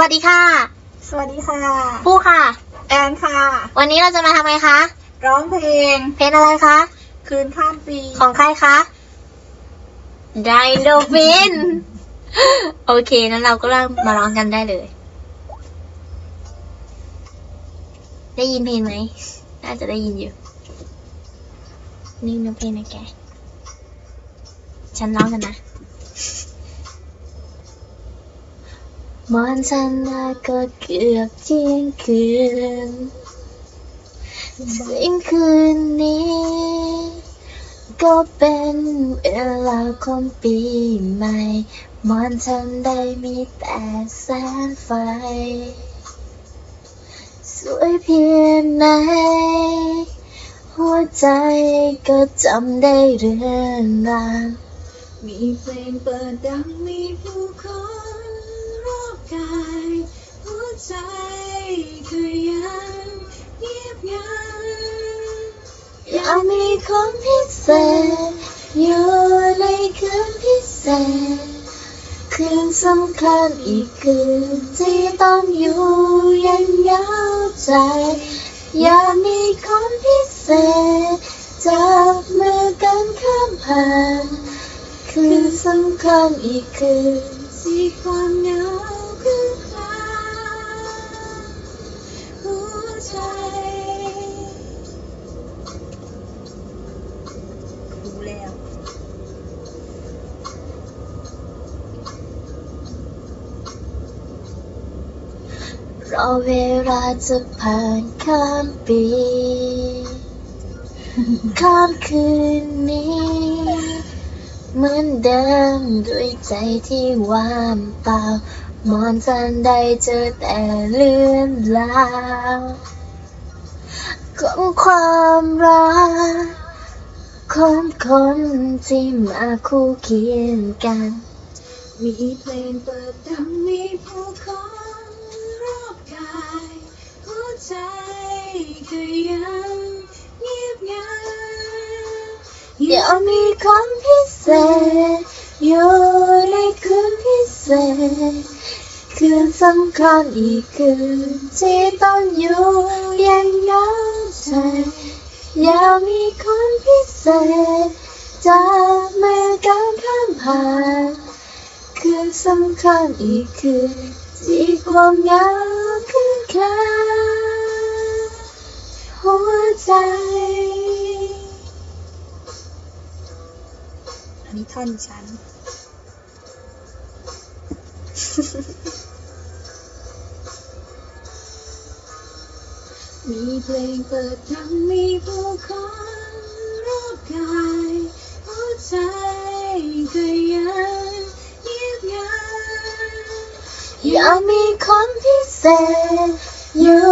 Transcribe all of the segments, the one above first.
วัสดีค่ะ สวัสดีค่ะ ปูค่ะ แอนค่ะ วันนี้เราจะมาทำไงคะ ร้องเพลง เพลงอะไรคะ คืนข้ามปี ของใครคะไดโดฟิน โอเค นั้นเราก็เริ่มมาร้องกันได้เลย ได้ยินเพลงไหม น่าจะได้ยินอยู่ นี่เนื้อเพลงนะแก ฉันร้องกันนะ มอนฉันมาก็เกือบเที่ยงคืนสิ่งคืนนี้ ก็เป็นเวลาของปีใหม่มอนฉันได้มีแต่แสงไฟ สวยเพียงไหน หัวใจก็จำได้เรื่องราวมีเพลงเปิดดังมีผู้ กายหัวใจก็ยังเงียบงันอยากมีคนพิเศษ อยู่ในคืนพิเศษ คืนสำคัญอีกคืนที่ต้องอยู่ยังเหงาใจ อยากมีคนพิเศษ จับมือกันข้ามผ่าน คืนสำคัญอีกคืนที่ความเหงา ใจรู้แล้วรอเวลาจะผ่านข้ามปี ข้ามคืนนี้ เหมือนเดิมด้วยใจที่ว่างเปล่า มอนจันได้เจอแต่เลื่อนลาวของความรักของคนที่มาคู่เคียงกัน มีเพลงเปิดดังมีผู้คนรอบกายหัวใจก็ยังเงียบงันเดี๋ยวมีคนพิเศษอยู่ในคืนพิเศษ คืนสำคัญอีกคืนที่ต้องอยู่อยังเหงาใจอยากมีคนพิเศษจับมือกันข้ามผ่านคืนสำคัญอีกคืนที่ความเหงาคือแค่หัวใจอันนี้ท่อนฉัน มีเพลงเปิดดังมีผู้คนรอบกายหัวใจก็ยังเงียบงันอยากมีคนพิเศษ อยู่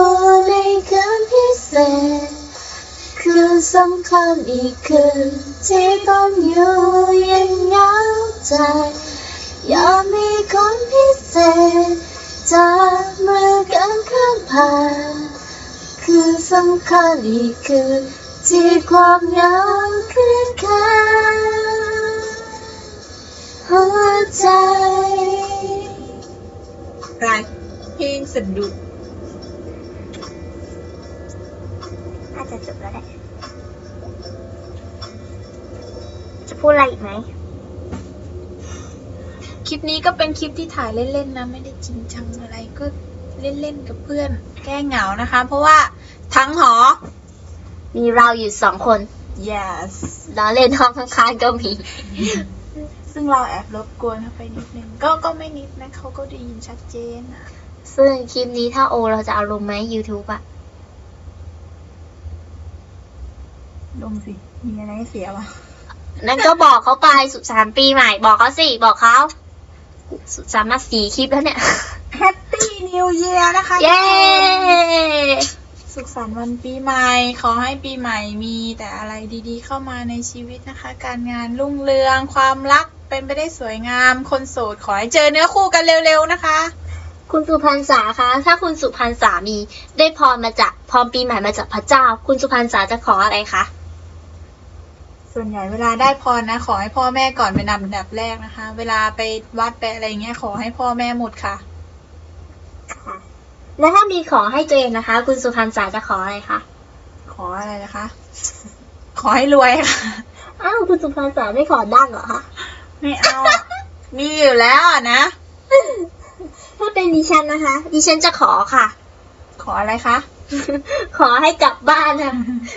ในคืนพิเศษ คืนสำคัญอีกคืนที่ต้องอยู่ยังเหงาใจ อยากมีคนพิเศษจับมือกันข้ามผ่าน คืนสำคัญอีกคืนที่ความเหงาคือแค่หัวใจไรเพลงสะดุดน่าจะจบแล้วแหละจะพูดอะไรอีกไหม คลิปนี้ก็เป็นคลิปที่ถ่ายเล่นๆนะ ไม่ได้จริงจังอะไรก็เล่นๆกับเพื่อน แก้เหงานะคะ เพราะว่า ทั้งหอ มีเราอยู่สองคน yes แล้วเล่นห้องข้างๆก็มี ซึ่งเราแอบรบกวนเขาไปนิดนึง ก็ก็ไม่นิดนะเขาก็ได้ยินชัดเจนอะซึ่งคลิปนี้ถ้าโอเราจะเอาลงไหม YouTube อะลงสิ มีอะไรให้เสียวะนั่นก็บอกเขาไปสุขสันต์ปีใหม่ บอกเขาสิ บอกเขาสุขสันต์มาสี่คลิปแล้วเนี่ย Happy New Year นะคะ เย้ สุขสันต์วันปีใหม่ ขอให้ปีใหม่มีแต่อะไรดีๆ เข้ามาในชีวิตนะคะ การงานรุ่งเรือง ความรักเป็นไปได้สวยงาม คนโสดขอให้เจอเนื้อคู่กันเร็วๆนะคะ คุณสุพรรณษาคะ ถ้าคุณสุพรรณษามีได้พรมาจากพรปีใหม่มาจากพระเจ้า คุณสุพรรณษาจะขออะไรคะ ส่วนใหญ่เวลาได้พรนะ ขอให้พ่อแม่ก่อนเป็นอันดับแรกนะคะ เวลาไปวัดไปอะไรเงี้ยขอให้พ่อแม่หมดค่ะ แล้วถ้ามีของให้ตัวเองนะคะ คุณสุพรรณจ๋าจะขออะไรคะขออะไรนะคะ ขอให้รวยค่ะ อ้าวคุณสุพรรณจ๋าไม่ขอดั้งเหรอคะไม่เอาอะมีอยู่แล้วอะนะ ถ้าเป็นดิฉันนะคะ ดิฉันจะขอค่ะ ขออะไรคะ ขอให้กลับบ้านค่ะ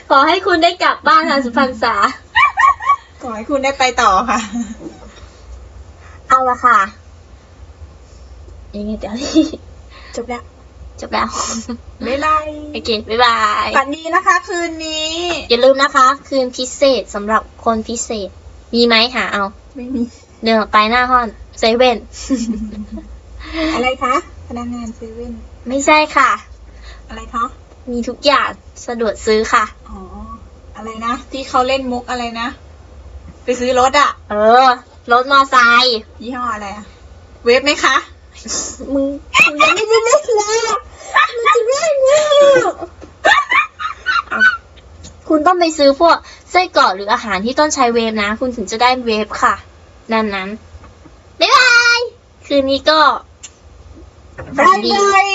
ขอให้คุณได้กลับบ้านค่ะสุพรรณจ๋าขอให้คุณได้ไปต่อค่ะ เอาละค่ะยังไงเดี๋ยวนี้ จบแล้ว จบแล้ว บ๊ายบายโอเค บ๊ายบาย ฝันดีนะคะ คืนนี้ อย่าลืมนะคะ คืนพิเศษสำหรับคนพิเศษ มีไหมหาเอา ไม่มี เดินออกไปหน้าห้องเซเว่น อะไรคะ พนักงานเซเว่น ไม่ใช่ค่ะ อะไรคะ มีทุกอย่างสะดวกซื้อค่ะ อ๋อ อะไรนะ ที่เขาเล่นมุกอะไรนะ ไปซื้อรถอะ เออ รถมอไซค์ ยี่ห้ออะไรอะเวฟไหมคะ มึงมึงยังไม่ได้เล่นเลยมึงจะเล่นเนี่ยคุณต้องไปซื้อพวกไส้กรอกหรืออาหารที่ต้นใช้เวฟนะ คุณถึงจะได้เวฟค่ะ นั่นนั้นบ๊ายบาย คืนนี้ก็ ฝันบายดี บาย